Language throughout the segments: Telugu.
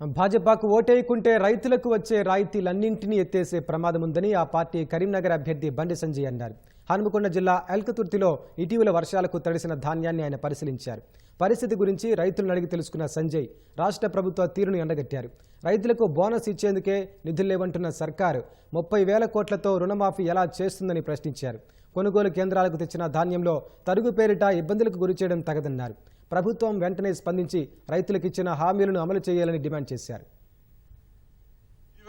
భాజపాకు ఓటేయకుంటే రైతులకు వచ్చే రాయితీలన్నింటినీ ఎత్తేసే ప్రమాదం ఉందని ఆ పార్టీ కరీంనగర్ అభ్యర్థి బండి సంజయ్ అన్నారు. హనుమకొండ జిల్లా ఎల్కతుర్తిలో ఇటీవల వర్షాలకు తడిసిన ధాన్యాన్ని ఆయన పరిశీలించారు. పరిస్థితి గురించి రైతులను అడిగి తెలుసుకున్న సంజయ్ రాష్ట్ర ప్రభుత్వ తీరును ఎండగట్టారు. రైతులకు బోనస్ ఇచ్చేందుకే నిధులు లేవంటున్న సర్కారు ముప్పై వేల కోట్లతో రుణమాఫీ ఎలా చేస్తుందని ప్రశ్నించారు. కొనుగోలు కేంద్రాలకు తెచ్చిన ధాన్యంలో తరుగు పేరిట ఇబ్బందులకు గురిచేయడం తగదన్నారు. ప్రభుత్వం వెంటనే స్పందించి రైతులకు ఇచ్చిన హామీలను అమలు చేయాలని డిమాండ్ చేశారు.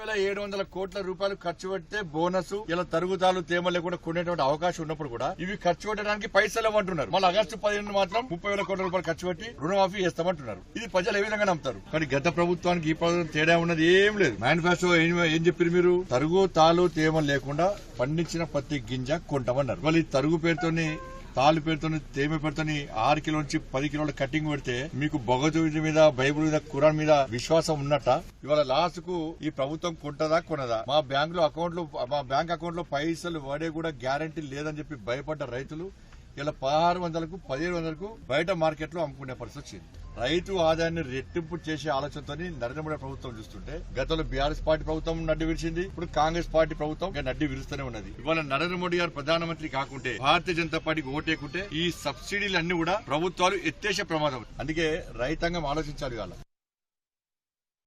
వేల ఏడు వందల కోట్ల రూపాయలు ఖర్చు పెడితే బోనస్ ఇలా తరుగుతాలు తేమ లేకుండా కొనేటువంటి అవకాశం ఉన్నప్పుడు కూడా ఇవి ఖర్చు పెట్టడానికి పైసలు ఇవ్వమంటున్నారు. మళ్ళీ ఆగస్టు పదిహేను మాత్రం ముప్పై వేల కోట్ల రూపాయలు ఖర్చు పెట్టి రుణమాఫీ చేస్తామంటున్నారు. ఇది ప్రజలు ఏ విధంగా నమ్ముతారు? కానీ గత ప్రభుత్వానికి ఈ ప్రభుత్వం తేడా ఉన్నది ఏం లేదు. మేనిఫెస్టో ఏం ఏం చెప్పారు మీరు? తరుగు తాలు తేమ లేకుండా పండించిన ప్రతి గింజ కొంటామన్నారు. మళ్ళీ తరుగు పేరుతోనే తాళ్ళు పేరుతో తేమ పేరుతోని ఆరు కిలో నుంచి పది కిలోల కటింగ్ పెడితే మీకు భగవద్గీత మీద బైబుల్ మీద కురాన్ మీద విశ్వాసం ఉన్నట్ట. ఇవాళ లాస్ట్కు ఈ ప్రభుత్వం కొంటదా కొనదా? మా బ్యాంక్లో అకౌంట్లో మా బ్యాంక్ అకౌంట్లో పైసలు వాడే కూడా గ్యారంటీ లేదని చెప్పి భయపడ్డ రైతులు ఇలా పదహారు వందలకు పదిహేడు వందలకు బయట మార్కెట్లో అమ్ముకునే పరిస్థితి వచ్చింది. రైతు ఆదాయాన్ని రెట్టింపు చేసే ఆలోచనతో నరేంద్ర మోడీ ప్రభుత్వం చూస్తుంటే గతంలో బీఆర్ఎస్ పార్టీ ప్రభుత్వం నడ్డి విరిచింది ఇప్పుడు కాంగ్రెస్ పార్టీ ప్రభుత్వం నడ్డి విరుస్తూనే ఉన్నది. ఇవాళ నరేంద్ర మోడీ గారు ప్రధానమంత్రి కాకుంటే భారతీయ జనతా పార్టీకి ఓటేకుంటే ఈ సబ్సిడీలు అన్ని కూడా ప్రభుత్వాలు ఎత్తేసే ప్రమాదం. అందుకే రైతాంగం ఆలోచించాలి వాళ్ళ